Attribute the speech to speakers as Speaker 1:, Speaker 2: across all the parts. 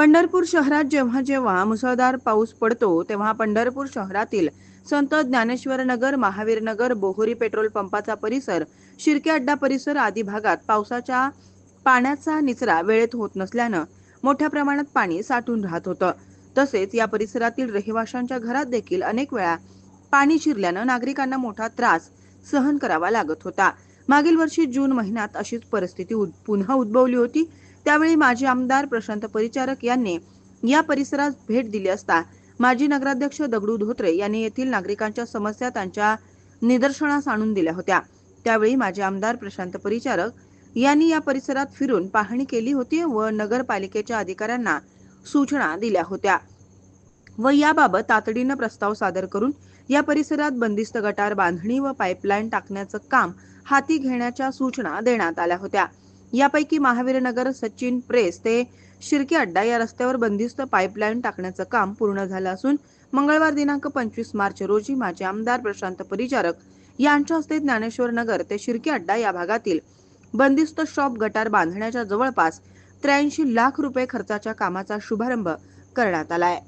Speaker 1: पंढरपूर शहरात जेव्हा जेव्हा मुसळधार पाऊस पडतो तेव्हा पंढरपूर शहरातील संत ज्ञानेश्वर नगर महावीर नगर बोहोरी पेट्रोल पंपाचा परिसर शिर्के अड्डा परिसर आदी भागात पावसाच्या पाण्याचा निचरा वेळेत होत नसल्यानं मोठ्या प्रमाणात पाणी साठून राहत होतं. तसेच या परिसरातील रहिवाशांच्या घरात देखील अनेक वेळा पाणी शिरल्यानं नागरिकांना मोठा त्रास सहन करावा लागत होता. मागील वर्षी जून महिन्यात अशीच परिस्थिती उद- पुन्हा उद्भवली होती. त्यावेळी माजी आमदार प्रशांत परिचारक यांनी या परिसरात भेट दिली असता माजी नगराध्यक्ष दगडू धोत्रे यांनी येथील नागरिकांच्या समस्या त्यांच्या निदर्शनास आणून दिल्या होत्या. त्यावेळी माजी आमदार प्रशांत परिचारक यांनी या परिसरात फिरून पाहणी केली होती व नगरपालिकेच्या अधिकाऱ्यांना सूचना दिल्या होत्या. व याबाबत तातडीनं प्रस्ताव सादर करून या परिसरात बंदिस्त गटार बांधणी व पाईपलाईन टाकण्याचं काम हाती घेण्याच्या सूचना देण्यात आल्या होत्या. यापैकी महावीरनगर सचिन प्रेस ते शिर्के अड्डा या रस्त्यावर बंदिस्त पाईपलाईन टाकण्याचं काम पूर्ण झालं असून मंगळवार दिनांक पंचवीस मार्च रोजी माजी आमदार प्रशांत परिचारक यांच्या हस्ते ज्ञानेश्वर नगर ते शिर्के अड्डा या भागातील बंदिस्त शॉप गटार बांधण्याच्या जवळपास त्र्याऐंशी लाख रुपये खर्चाच्या कामाचा शुभारंभ करण्यात आलाय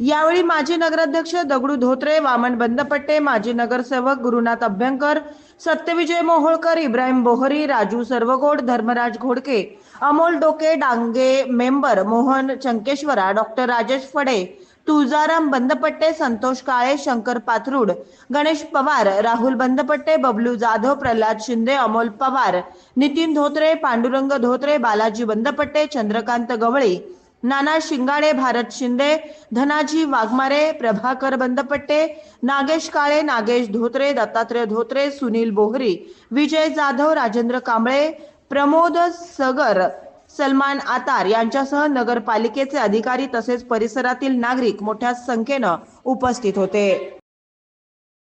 Speaker 1: यावेळी माजी नगराध्यक्ष दगडू धोत्रे वामन बंदपट्टे माजी नगरसेवक गुरुनाथ अभ्यंकर सत्यविजय मोहोळकर इब्राहिम बोहरी राजू सर्वगोड धर्मराज घोडके अमोल डोके डांगे मेंबर मोहन चंकेश्वरा डॉक्टर राजेश फडे तुळजाराम बंदपट्टे संतोष काळे शंकर पाथरुड गणेश पवार राहुल बंदपट्टे बबलू जाधव प्रल्हाद शिंदे अमोल पवार नितीन धोत्रे पांडुरंग धोत्रे बालाजी बंदपट्टे चंद्रकांत गवळी नाना शिंगाडे भारत शिंदे धनाजी वाघमारे प्रभाकर बंदपट्टे नागेश काळे नागेश धोत्रे दत्तात्रय धोत्रे सुनील बोहरी विजय जाधव राजेंद्र कांबळे प्रमोद सगर सलमान आतार यांच्यासह नगरपालिकेचे अधिकारी तसेच परिसरातील नागरिक मोठ्या संख्येनं उपस्थित होते.